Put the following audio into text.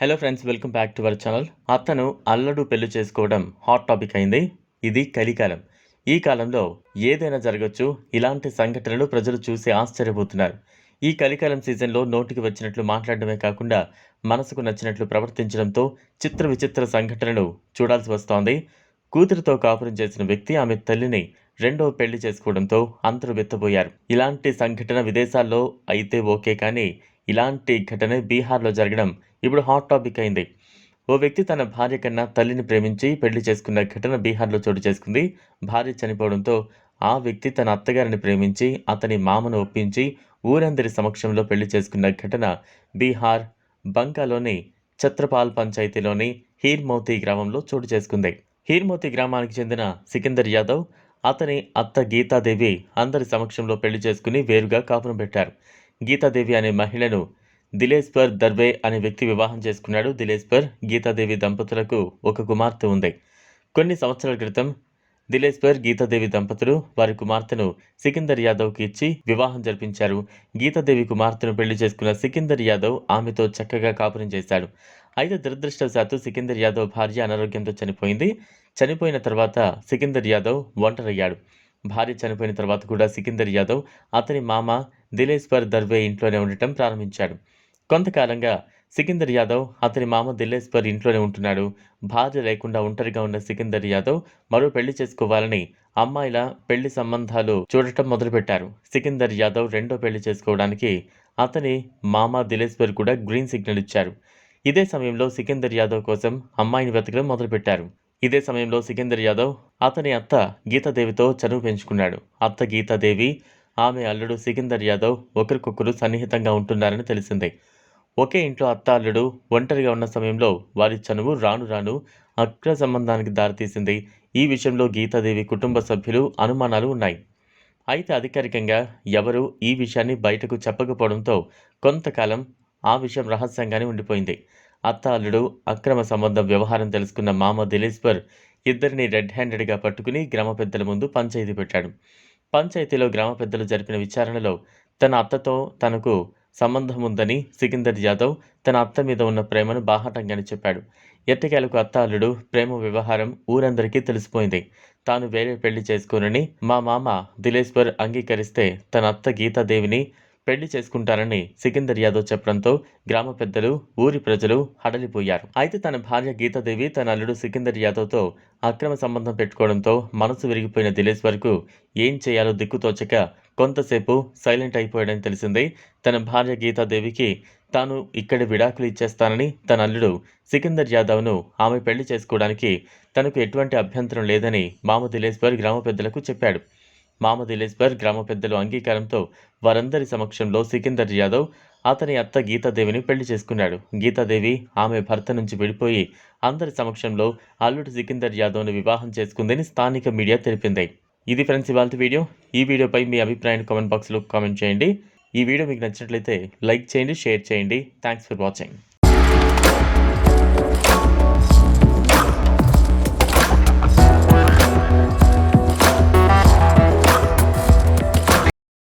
Hello friends welcome back to our channel అతను అల్లడు పెళ్ళి చేసుకోవడం హాట్ టాపిక్ అయింది. ఇది కలికాలం. ఈ కాలంలో ఏదైనా జరగచ్చు ఇలాంటి సంఘటనలు ప్రజలు చూసి ఆశ్చర్యపోతున్నారు. ఈ కలికాలం సీజన్లో నోటికి వచ్చినట్లు మాట్లాడడమే కాకుండా మనసుకు నచ్చినట్లు ప్రవర్తించడంతో చిత్ర విచిత్ర సంఘటనలు చూడాల్సి వస్తోంది. కూతురితో కాపురం చేసిన వ్యక్తి ఆమె తల్లిని రెండో పెళ్ళి చేసుకోవడంతో అందరూ వెత్తబోయారు ఇలాంటి సంఘటన విదేశాల్లో అయితే ఓకే కానీ ఇలాంటి ఘటన బీహార్లో జరగడం ఇప్పుడు హాట్ టాపిక్ అయింది. ఓ వ్యక్తి తన భార్య కన్నా తల్లిని ప్రేమించి పెళ్ళి చేసుకున్న ఘటన బీహార్లో చోటు చేసుకుంది. భార్య చనిపోవడంతో ఆ వ్యక్తి తన అత్తగారిని ప్రేమించి అతని మామను ఒప్పించి ఊరందరి సమక్షంలో పెళ్ళి చేసుకున్న ఘటన బీహార్ బంకాలోని ఛత్రపాల్ పంచాయతీలోని హీర్మోతి గ్రామంలో చోటు చేసుకుంది. హీర్మోతి గ్రామానికి చెందిన సికిందర్ యాదవ్ అతని అత్త గీతాదేవి అందరి సమక్షంలో పెళ్ళి చేసుకుని వేరుగా కాపురం పెట్టారు. గీతాదేవి అనే మహిళను దిలేశ్వర్ దర్వే అనే వ్యక్తి వివాహం చేసుకున్నాడు. దిలేస్పర్ గీతాదేవి దంపతులకు ఒక కుమార్తె ఉంది. కొన్ని సంవత్సరాల క్రితం దిలేశ్వర్ గీతాదేవి దంపతులు వారి కుమార్తెను సికిందర్ యాదవ్కి ఇచ్చి వివాహం జరిపించారు. గీతాదేవి కుమార్తెను పెళ్ళి చేసుకున్న సికిందర్ యాదవ్ ఆమెతో చక్కగా కాపురం చేశాడు. అయితే దురదృష్టవశాత్తు సికిందర్ యాదవ్ భార్య అనారోగ్యంతో చనిపోయింది. చనిపోయిన తర్వాత సికిందర్ యాదవ్ ఒంటరయ్యాడు. భార్య చనిపోయిన తర్వాత కూడా సికిందర్ యాదవ్ అతని మామ దిలేస్పర్ దర్వే ఇంట్లోనే ఉండటం ప్రారంభించాడు. కొంతకాలంగా సికిందర్ యాదవ్ అతని మామ దిల్లేశ్వర్ ఇంట్లోనే ఉంటున్నాడు. భార్య లేకుండా ఒంటరిగా ఉన్న సికిందర్ యాదవ్ మరో పెళ్ళి చేసుకోవాలని అమ్మాయిల పెళ్ళి సంబంధాలు చూడటం మొదలుపెట్టారు. సికిందర్ యాదవ్ రెండో పెళ్ళి చేసుకోవడానికి అతని మామ దిలేశ్వర్ కూడా గ్రీన్ సిగ్నల్ ఇచ్చారు. ఇదే సమయంలో సికిందర్ యాదవ్ కోసం అమ్మాయిని వెతకడం మొదలుపెట్టారు. ఇదే సమయంలో సికిందర్ యాదవ్ అతని అత్త గీతాదేవితో చనువు పెంచుకున్నాడు. అత్త గీతాదేవి ఆమె అల్లుడు సికిందర్ యాదవ్ ఒకరికొకరు సన్నిహితంగా ఉంటున్నారని తెలిసింది. ఒకే ఇంట్లో అత్త అల్లుడు ఒంటరిగా ఉన్న సమయంలో వారి చనువు రాను రాను అక్ర సంబంధానికి దారితీసింది. ఈ విషయంలో గీతాదేవి కుటుంబ సభ్యులు అనుమానాలు ఉన్నాయి. అయితే అధికారికంగా ఎవరూ ఈ విషయాన్ని బయటకు చెప్పకపోవడంతో కొంతకాలం ఆ విషయం రహస్యంగానే ఉండిపోయింది. అత్త అల్లుడు అక్రమ సంబంధం వ్యవహారం తెలుసుకున్న మామ దిలేశ్వర్ ఇద్దరిని రెడ్ హ్యాండెడ్గా పట్టుకుని గ్రామ పెద్దల ముందు పంచాయతీ పెట్టాడు. పంచాయతీలో గ్రామ పెద్దలు జరిపిన విచారణలో తన అత్తతో తనకు సంబంధం ఉందని సికిందర్ యాదవ్ తన అత్త మీద ఉన్న ప్రేమను బాహాటంగానే చెప్పాడు. ఎట్టకేలకు అత్త అల్లుడు ప్రేమ వ్యవహారం ఊరందరికీ తెలిసిపోయింది. తాను వేరే పెళ్ళి చేసుకోనని మా మామ దిలేశ్వర్ అంగీకరిస్తే తన అత్త గీతాదేవిని పెళ్ళి చేసుకుంటారని సికిందర్ యాదవ్ చెప్పడంతో గ్రామ పెద్దలు ఊరి ప్రజలు హడలిపోయారు. అయితే తన భార్య గీతాదేవి తన అల్లుడు సికిందర్ యాదవ్తో అక్రమ సంబంధం పెట్టుకోవడంతో మనసు విరిగిపోయిన దిలేశ్వర్కు ఏం చేయాలో దిక్కుతోచక కొంతసేపు సైలెంట్ అయిపోయాడని తెలిసింది. తన భార్య గీతాదేవికి తాను ఇక్కడ విడాకులు ఇచ్చేస్తానని తన అల్లుడు సికిందర్ యాదవ్ను ఆమె పెళ్ళి చేసుకోవడానికి తనకు ఎటువంటి అభ్యంతరం లేదని మామ దిలేశ్వర్ గ్రామ పెద్దలకు చెప్పాడు. మామదిలేశ్వర్ గ్రామ పెద్దలు అంగీకారంతో వారందరి సమక్షంలో సికిందర్ యాదవ్ అతని అత్త గీతాదేవిని పెళ్ళి చేసుకున్నాడు. గీతాదేవి ఆమె భర్త నుంచి విడిపోయి అందరి సమక్షంలో అల్లుడు సికిందర్ యాదవ్ను వివాహం చేసుకుందని స్థానిక మీడియా తెలిపింది. ఇది ఫ్రెండ్స్ ఇవాళ వీడియో. ఈ వీడియోపై మీ అభిప్రాయాన్ని కామెంట్ బాక్స్లో కామెంట్ చేయండి. ఈ వీడియో మీకు నచ్చినట్లయితే లైక్ చేయండి షేర్ చేయండి. Thanks for watching.